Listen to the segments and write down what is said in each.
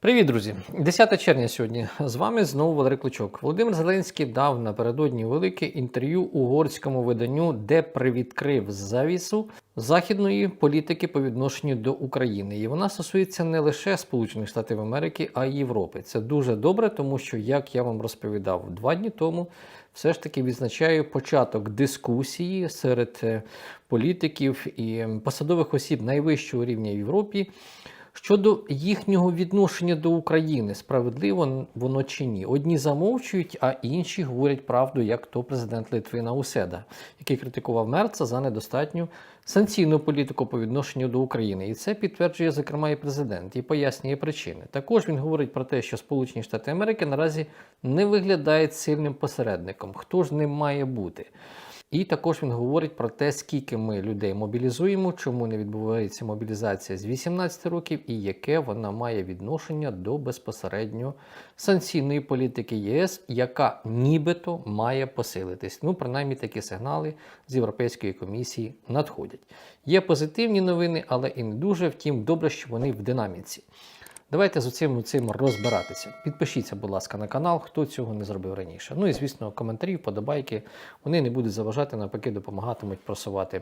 Привіт, друзі! 10 червня сьогодні з вами знову Валерій Клочок. Володимир Зеленський дав напередодні велике інтерв'ю угорському виданню, де привідкрив завісу західної політики по відношенню до України. І вона стосується не лише Сполучених Штатів Америки, а й Європи. Це дуже добре, тому що, як я вам розповідав два дні тому, все ж таки відзначаю початок дискусії серед е, політиків і посадових осіб найвищого рівня в Європі. Щодо їхнього відношення до України, справедливо воно чи ні. Одні замовчують, а інші говорять правду, як то президент Литви Науседа, який критикував Мерца за недостатню санкційну політику по відношенню до України. І це підтверджує, зокрема, і президент і пояснює причини. Також він говорить про те, що Сполучені Штати Америки наразі не виглядають сильним посередником. Хто ж ним має бути? І також він говорить про те, скільки ми людей мобілізуємо, чому не відбувається мобілізація з 18 років і яке вона має відношення до безпосередньо санкційної політики ЄС, яка нібито має посилитись. Ну, принаймні такі сигнали з Європейської комісії надходять. Є позитивні новини, але і не дуже. Втім, добре, що вони в динаміці. Давайте з цим, цим розбиратися. Підпишіться, будь ласка, на канал, хто цього не зробив раніше. Ну і звісно, коментарі, вподобайки. Вони не будуть заважати, навпаки, допомагатимуть просувати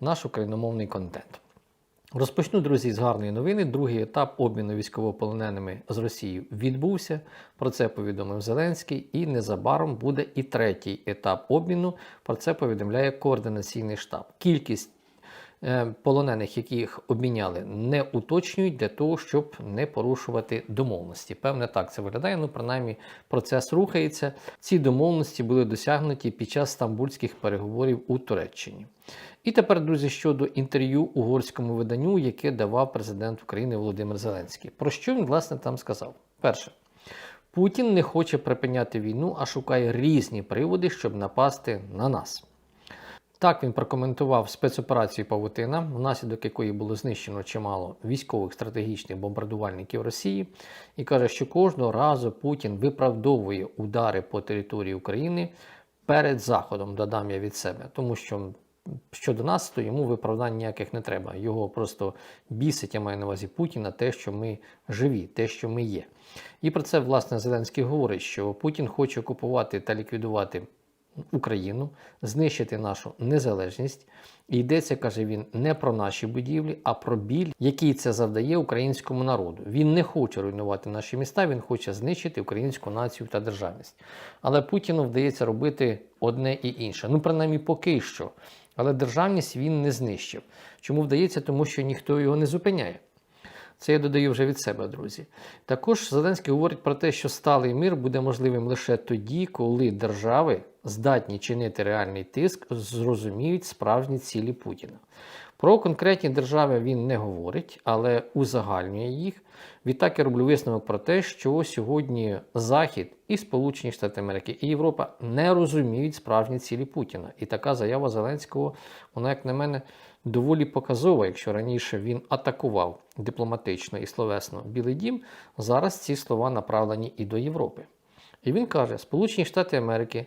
наш україномовний контент. Розпочну, друзі, з гарної новини. Другий етап обміну військовополоненими з Росією відбувся. Про це повідомив Зеленський. І незабаром буде і третій етап обміну. Про це повідомляє координаційний штаб. Кількість полонених, яких обміняли, не уточнюють для того, щоб не порушувати домовленості. Певне, так це виглядає. Ну, принаймні, процес рухається. Ці домовленості були досягнуті під час стамбульських переговорів у Туреччині. І тепер, друзі, щодо інтерв'ю угорському виданню, яке давав президент України Володимир Зеленський. Про що він власне там сказав? Перше. Путін не хоче припиняти війну, а шукає різні приводи, щоб напасти на нас. Так він прокоментував спецоперацію Павутина, внаслідок якої було знищено чимало військових стратегічних бомбардувальників Росії, і каже, що кожного разу Путін виправдовує удари по території України перед Заходом, додам я від себе, тому що. Щодо нас, то йому виправдань ніяких не треба. Його просто бісить, я маю на увазі Путіна, те, що ми живі, те, що ми є. І про це, власне, Зеленський говорить, що Путін хоче окупувати та ліквідувати Україну, знищити нашу незалежність. І йдеться, каже він, не про наші будівлі, а про біль, який це завдає українському народу. Він не хоче руйнувати наші міста, він хоче знищити українську націю та державність. Але Путіну вдається робити одне і інше. Ну, принаймні, поки що. Але державність він не знищив. Чому вдається? Тому що ніхто його не зупиняє. Це я додаю вже від себе, друзі. Також Зеленський говорить про те, що сталий мир буде можливим лише тоді, коли держави здатні чинити реальний тиск, зрозуміють справжні цілі Путіна. Про конкретні держави він не говорить, але узагальнює їх. Відтак я роблю висновок про те, що сьогодні Захід і Сполучені Штати Америки і Європа не розуміють справжні цілі Путіна. І така заява Зеленського, вона, як на мене, доволі показова. Якщо раніше він атакував дипломатично і словесно Білий Дім, зараз ці слова направлені і до Європи. І він каже: Сполучені Штати Америки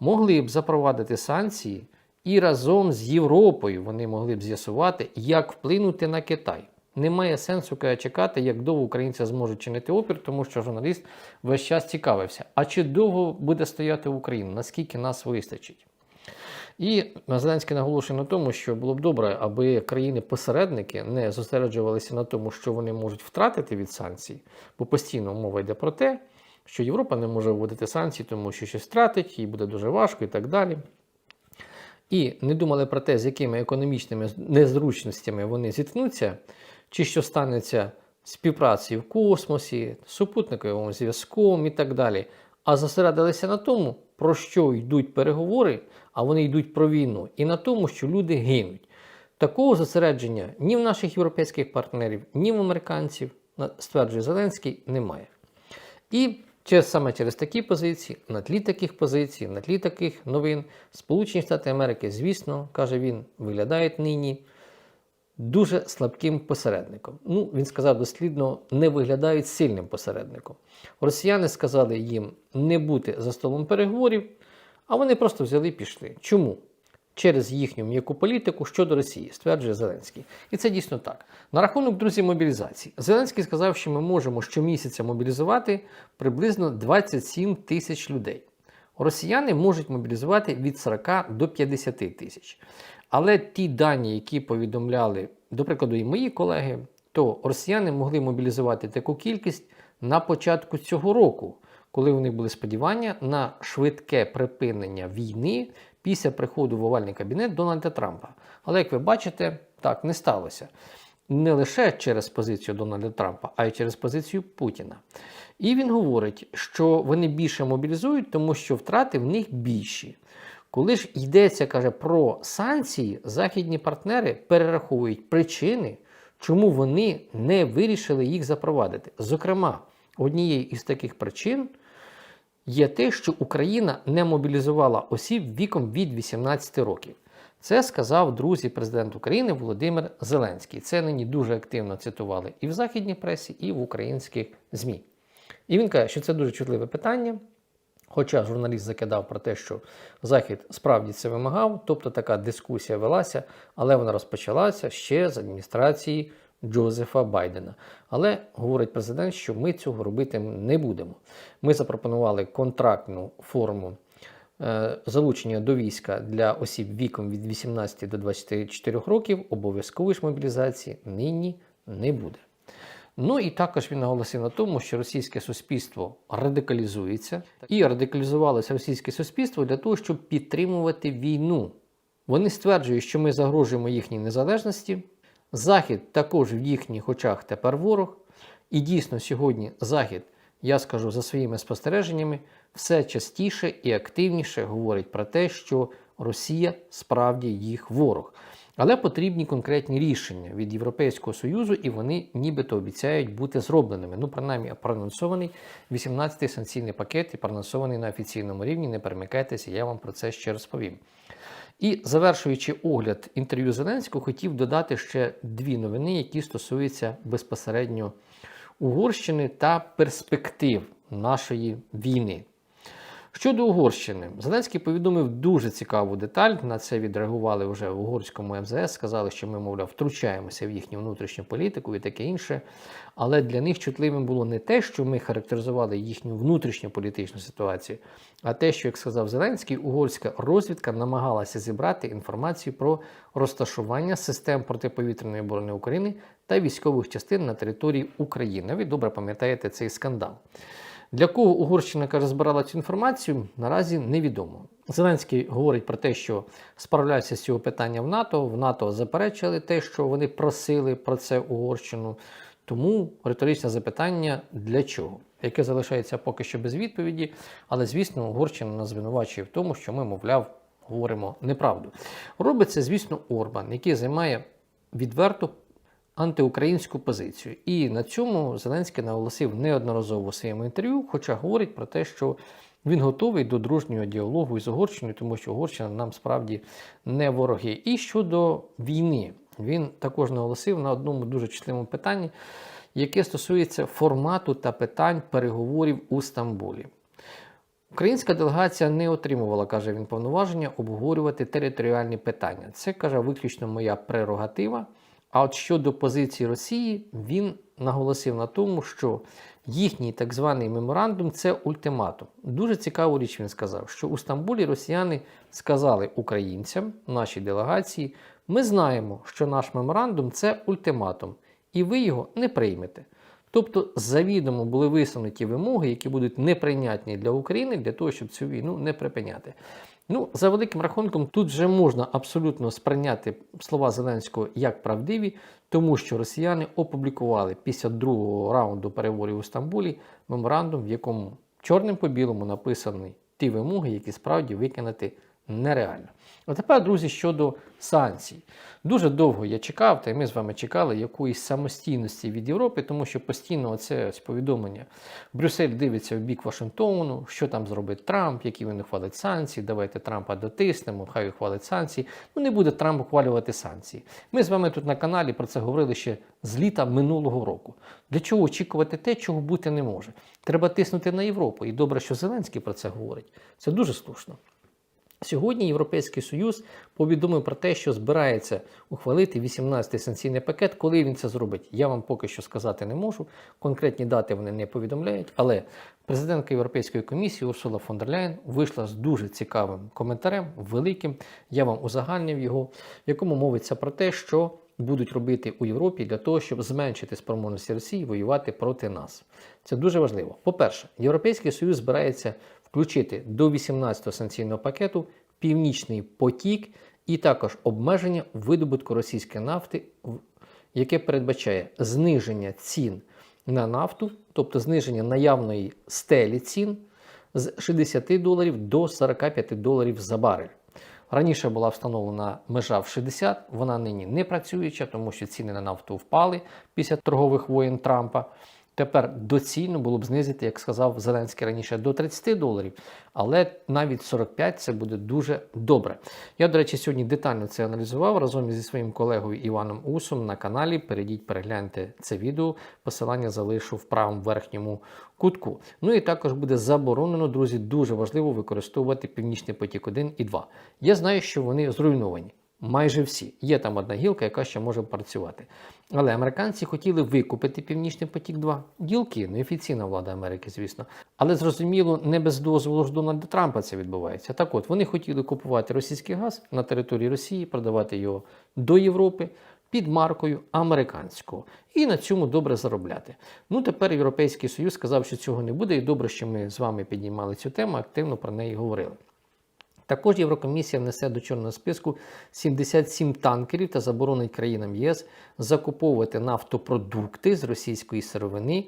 могли б запровадити санкції, і разом з Європою вони могли б з'ясувати, як вплинути на Китай. Немає сенсу чекати, як довго українці зможуть чинити опір, тому що журналіст весь час цікавився. А чи довго буде стояти Україна? Наскільки нас вистачить? І Зеленський наголошує на тому, що було б добре, аби країни-посередники не зосереджувалися на тому, що вони можуть втратити від санкцій, бо постійно мова йде про те, що Європа не може вводити санкції, тому що щось втратить, їй буде дуже важко і так далі. І не думали про те, з якими економічними незручностями вони зіткнуться, чи що станеться співпрацею в космосі, супутниковим зв'язком і так далі. А зосередилися на тому, про що йдуть переговори, а вони йдуть про війну, і на тому, що люди гинуть. Такого зосередження ні в наших європейських партнерів, ні в американців, стверджує Зеленський, немає. І Через саме через такі позиції, на тлі таких позицій, на тлі таких новин, Сполучені Штати Америки, звісно, каже він, виглядають нині дуже слабким посередником. Ну, він сказав дослідно, не виглядають сильним посередником. Росіяни сказали їм не бути за столом переговорів, а вони просто взяли і пішли. Чому? Через їхню м'яку політику щодо Росії, стверджує Зеленський. І це дійсно так. На рахунок друзі мобілізації. Зеленський сказав, що ми можемо щомісяця мобілізувати приблизно 27 тисяч людей. Росіяни можуть мобілізувати від 40 до 50 тисяч. Але ті дані, які повідомляли, до прикладу, і мої колеги, то росіяни могли мобілізувати таку кількість на початку цього року, коли у них були сподівання на швидке припинення війни після приходу в овальний кабінет Дональда Трампа. Але як ви бачите, так не сталося. Не лише через позицію Дональда Трампа, а й через позицію Путіна. І він говорить, що вони більше мобілізують, тому що втрати в них більші. Коли ж йдеться, каже, про санкції, західні партнери перераховують причини, чому вони не вирішили їх запровадити. Зокрема, однією із таких причин є те, що Україна не мобілізувала осіб віком від 18 років. Це сказав друзі президент України Володимир Зеленський. Це нині дуже активно цитували і в західній пресі, і в українських ЗМІ. І він каже, що це дуже чутливе питання. Хоча журналіст закидав про те, що Захід справді це вимагав, тобто така дискусія велася, але вона розпочалася ще з адміністрації Джозефа Байдена. Але говорить президент, що ми цього робити не будемо. Ми запропонували контрактну форму е, залучення до війська для осіб віком від 18 до 24 років, обов'язкової ж мобілізації нині не буде. Ну і також він наголосив на тому, що російське суспільство радикалізується, і радикалізувалося російське суспільство для того, щоб підтримувати війну. Вони стверджують, що ми загрожуємо їхній незалежності. Захід також в їхніх очах тепер ворог. І дійсно сьогодні Захід, я скажу за своїми спостереженнями, все частіше і активніше говорить про те, що Росія справді їх ворог. Але потрібні конкретні рішення від Європейського Союзу, і вони нібито обіцяють бути зробленими. Ну, принаймні, проанонсований 18-й санкційний пакет і проанонсований на офіційному рівні. Не перемикайтеся, я вам про це ще розповім. І завершуючи огляд інтерв'ю Зеленського, хотів додати ще дві новини, які стосуються безпосередньо Угорщини та перспектив нашої війни. Щодо Угорщини, Зеленський повідомив дуже цікаву деталь. На це відреагували вже в угорському МЗС. Сказали, що ми, мовляв, втручаємося в їхню внутрішню політику і таке інше. Але для них чутливим було не те, що ми характеризували їхню внутрішню політичну ситуацію, а те, що, як сказав Зеленський, угорська розвідка намагалася зібрати інформацію про розташування систем протиповітряної оборони України та військових частин на території України. Ви добре пам'ятаєте цей скандал. Для кого Угорщина каже, збирала цю інформацію, наразі невідомо. Зеленський говорить про те, що справляється з цього питання в НАТО. В НАТО заперечили те, що вони просили про це Угорщину. Тому риторичне запитання для чого, яке залишається поки що без відповіді. Але, звісно, Угорщина нас звинувачує в тому, що ми, мовляв, говоримо неправду. Робить це, звісно, Орбан, який займає відверто антиукраїнську позицію. І на цьому Зеленський наголосив неодноразово у своєму інтерв'ю, хоча говорить про те, що він готовий до дружнього діалогу із Угорщиною, тому що Угорщина нам справді не вороги. І щодо війни, він також наголосив на одному дуже чутливому питанні, яке стосується формату та питань переговорів у Стамбулі. Українська делегація не отримувала, каже він, повноваження обговорювати територіальні питання. Це каже виключно моя прерогатива. А от щодо позиції Росії, він наголосив на тому, що їхній так званий меморандум це ультиматум. Дуже цікаву річ він сказав, що у Стамбулі росіяни сказали українцям, нашій делегації, ми знаємо, що наш меморандум це ультиматум, і ви його не приймете. Тобто завідомо були висунуті вимоги, які будуть неприйнятні для України для того, щоб цю війну не припиняти. Ну, за великим рахунком, тут вже можна абсолютно сприйняти слова Зеленського як правдиві, тому що росіяни опублікували після другого раунду переговорів у Стамбулі меморандум, в якому чорним по білому написані ті вимоги, які справді виконати нереально. А тепер, друзі, щодо санкцій. Дуже довго я чекав, та й ми з вами чекали якоїсь самостійності від Європи, тому що постійно це ось повідомлення. Брюссель дивиться в бік Вашингтону, що там зробить Трамп, які він ухвалить санкції. Давайте Трампа дотиснемо, хай ухвалить санкції. Ну не буде Трамп ухвалювати санкції. Ми з вами тут на каналі про це говорили ще з літа минулого року. Для чого очікувати те, чого бути не може? Треба тиснути на Європу. І добре, що Зеленський про це говорить. Це дуже слушно. Сьогодні Європейський Союз повідомив про те, що збирається ухвалити 18-й санкційний пакет. Коли він це зробить, я вам поки що сказати не можу. Конкретні дати вони не повідомляють. Але президентка Європейської комісії Урсула фон дер Ляєн вийшла з дуже цікавим коментарем, великим. Я вам узагальнив його, в якому мовиться про те, що будуть робити у Європі для того, щоб зменшити спроможності Росії воювати проти нас. Це дуже важливо. По-перше, Європейський Союз збирається включити до 18-го санкційного пакету Північний потік і також обмеження видобутку російської нафти, яке передбачає зниження цін на нафту, тобто зниження наявної стелі цін з 60 доларів до 45 доларів за барель. Раніше була встановлена межа в 60, вона нині не працююча, тому що ціни на нафту впали після торгових воєн Трампа. Тепер доцільно було б знизити, як сказав Зеленський раніше, до 30 доларів, але навіть 45 це буде дуже добре. Я, до речі, сьогодні детально це аналізував разом зі своїм колегою Іваном Усом на каналі. Перейдіть, перегляньте це відео. Посилання залишу в правому верхньому кутку. Ну і також буде заборонено, друзі, дуже важливо використовувати Північний потік 1 і 2. Я знаю, що вони зруйновані. Майже всі. Є там одна гілка, яка ще може працювати. Але американці хотіли викупити Північний потік 2. Ділки, неофіційна влада Америки, звісно. Але зрозуміло, не без дозволу ж Дональда Трампа це відбувається. Так от, вони хотіли купувати російський газ на території Росії, продавати його до Європи під маркою американського. І на цьому добре заробляти. Ну тепер Європейський Союз сказав, що цього не буде, і добре, що ми з вами піднімали цю тему, активно про неї говорили. Також Єврокомісія внесе до чорного списку 77 танкерів та заборонить країнам ЄС закуповувати нафтопродукти з російської сировини.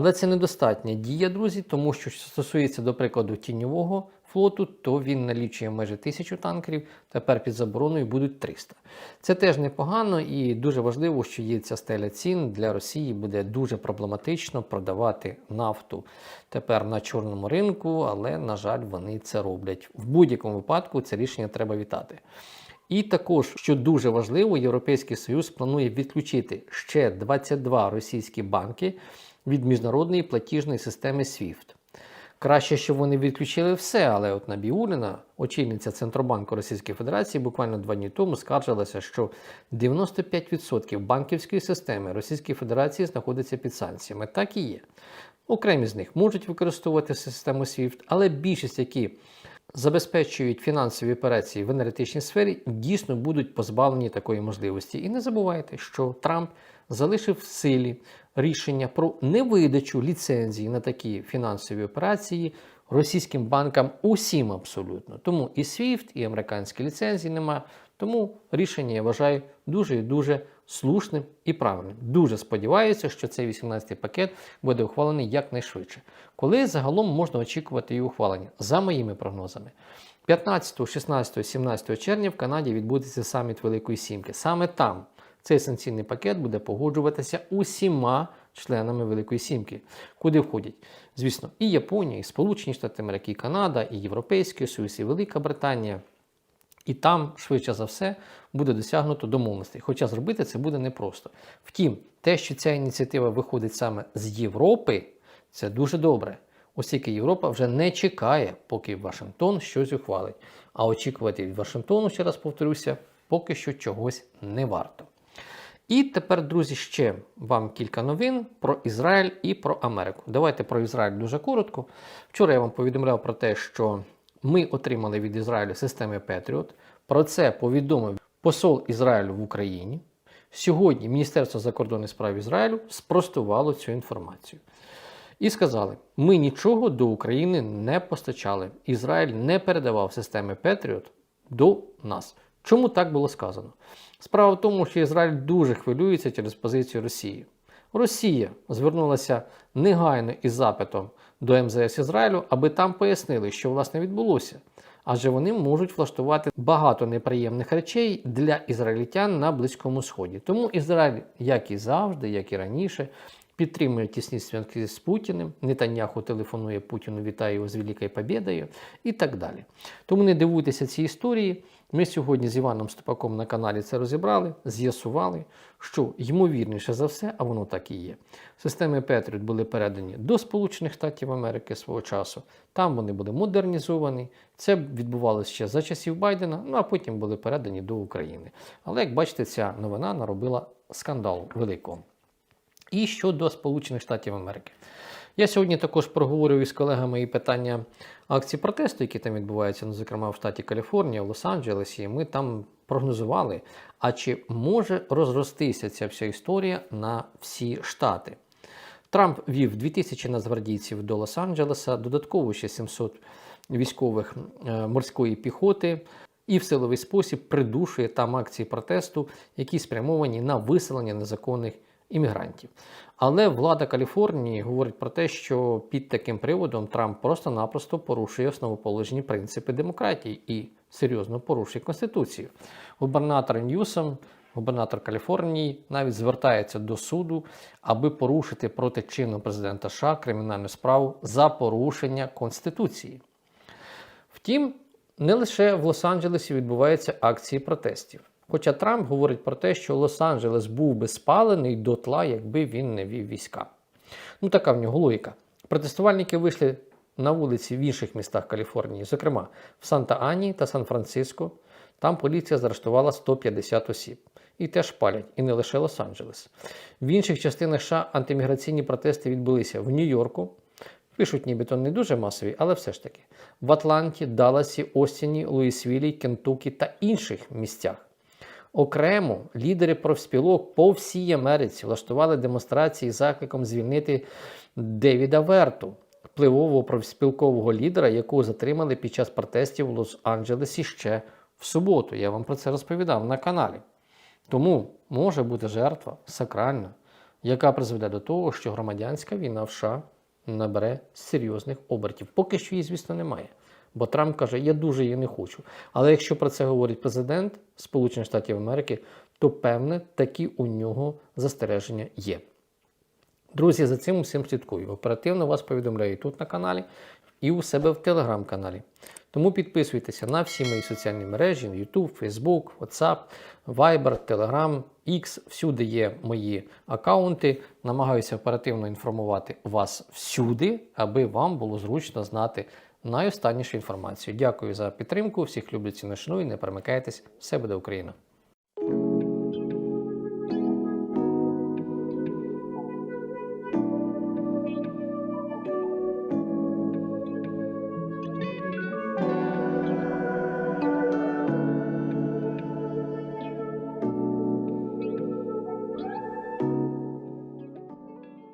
Але це недостатня дія, друзі, тому що що стосується, до прикладу, тіньового флоту, то він налічує майже тисячу танкерів, тепер під забороною будуть 300. Це теж непогано і дуже важливо, що є ця стеля цін для Росії буде дуже проблематично продавати нафту тепер на чорному ринку, але, на жаль, вони це роблять. В будь-якому випадку це рішення треба вітати. І також, що дуже важливо, Європейський Союз планує відключити ще 22 російські банки від міжнародної платіжної системи SWIFT. Краще, щоб вони відключили все, але от Набіуліна, очільниця Центробанку Російської Федерації, буквально два дні тому скаржилася, що 95% банківської системи Російської Федерації знаходиться під санкціями. Так і є. Окремі з них можуть використовувати систему SWIFT, але більшість, які забезпечують фінансові операції в енергетичній сфері, дійсно будуть позбавлені такої можливості. І не забувайте, що Трамп залишив в силі рішення про невидачу ліцензії на такі фінансові операції російським банкам усім абсолютно. Тому і SWIFT, і американські ліцензії немає. Тому рішення я вважаю дуже і дуже слушним і правильним. Дуже сподіваюся, що цей 18-й пакет буде ухвалений якнайшвидше. Коли загалом можна очікувати її ухвалення, за моїми прогнозами. 15, 16, 17 червня в Канаді відбудеться саміт Великої Сімки. Саме там цей санкційний пакет буде погоджуватися усіма членами Великої Сімки, куди входять, звісно, і Японія, і Сполучені Штати Америки, і Канада, і Європейський Союз, і Велика Британія. І там, швидше за все, буде досягнуто домовленостей. Хоча зробити це буде непросто. Втім, те, що ця ініціатива виходить саме з Європи, це дуже добре. Оскільки Європа вже не чекає, поки Вашингтон щось ухвалить. А очікувати від Вашингтону, ще раз повторюся, поки що чогось не варто. І тепер, друзі, ще вам кілька новин про Ізраїль і про Америку. Давайте про Ізраїль дуже коротко. Вчора я вам повідомляв про те, що ми отримали від Ізраїлю системи Петріот. Про це повідомив посол Ізраїлю в Україні. Сьогодні Міністерство закордонних справ Ізраїлю спростувало цю інформацію. І сказали: ми нічого до України не постачали. Ізраїль не передавав системи Петріот до нас. Чому так було сказано? Справа в тому, що Ізраїль дуже хвилюється через позицію Росії. Росія звернулася негайно із запитом до МЗС Ізраїлю, аби там пояснили, що власне відбулося. Адже вони можуть влаштувати багато неприємних речей для ізраїльтян на Близькому Сході. Тому Ізраїль, як і завжди, як і раніше, підтримує тісні зв'язки з Путіним. Нетаньяху телефонує Путіну, вітає його з Великою Побєдою і так далі. Тому не дивуйтеся ці історії. Ми сьогодні з Іваном Ступаком на каналі це розібрали, з'ясували, що ймовірніше за все, а воно так і є. Системи Петріот були передані до Сполучених Штатів Америки свого часу. Там вони були модернізовані. Це відбувалося ще за часів Байдена, ну а потім були передані до України. Але як бачите, ця новина наробила скандалу великого. І щодо Сполучених Штатів Америки. Я сьогодні також проговорюю з колегами і питання акцій протесту, які там відбуваються, ну, зокрема в штаті Каліфорнія, в Лос-Анджелесі. Ми там прогнозували, а чи може розростися ця вся історія на всі штати. Трамп вів 2000 нацгвардійців до Лос-Анджелеса, додатково ще 700 військових е, морської піхоти, і в силовий спосіб придушує там акції протесту, які спрямовані на виселення незаконних іммігрантів. Але влада Каліфорнії говорить про те, що під таким приводом Трамп просто-напросто порушує основоположні принципи демократії і серйозно порушує Конституцію. Губернатор Ньюсом, губернатор Каліфорнії, навіть звертається до суду, аби порушити проти чинного президента США кримінальну справу за порушення Конституції. Втім, не лише в Лос-Анджелесі відбуваються акції протестів. Хоча Трамп говорить про те, що Лос-Анджелес був би спалений дотла, якби він не вів війська. Ну, така в нього логіка. Протестувальники вийшли на вулиці в інших містах Каліфорнії, зокрема в Санта-Ані та Сан-Франциско. Там поліція заарештувала 150 осіб. І теж палять, і не лише Лос-Анджелес. В інших частинах США антиміграційні протести відбулися в Нью-Йорку. Пишуть, нібито не дуже масові, але все ж таки. В Атланті, Далласі, Остіні, Луїсвілі, Кентукі та інших місцях. Окремо лідери профспілок по всій Америці влаштували демонстрації з закликом звільнити Девіда Верту, впливового профспілкового лідера, якого затримали під час протестів в Лос-Анджелесі ще в суботу. Я вам про це розповідав на каналі. Тому може бути жертва сакральна, яка призведе до того, що громадянська війна в США набере серйозних обертів. Поки що її, звісно, немає. Бо Трамп каже, я дуже її не хочу. Але якщо про це говорить президент Сполучених Штатів Америки, то певне такі у нього застереження є. Друзі, за цим усім слідкую. Оперативно вас повідомляю і тут на каналі, і у себе в телеграм-каналі. Тому підписуйтеся на всі мої соціальні мережі: YouTube, Facebook, WhatsApp, Viber, Telegram, X. Всюди є мої аккаунти. Намагаюся оперативно інформувати вас всюди, аби вам було зручно знати найостаннішу інформацію. Дякую за підтримку. Всіх люблю ціну і Не перемикайтесь. Все буде Україна!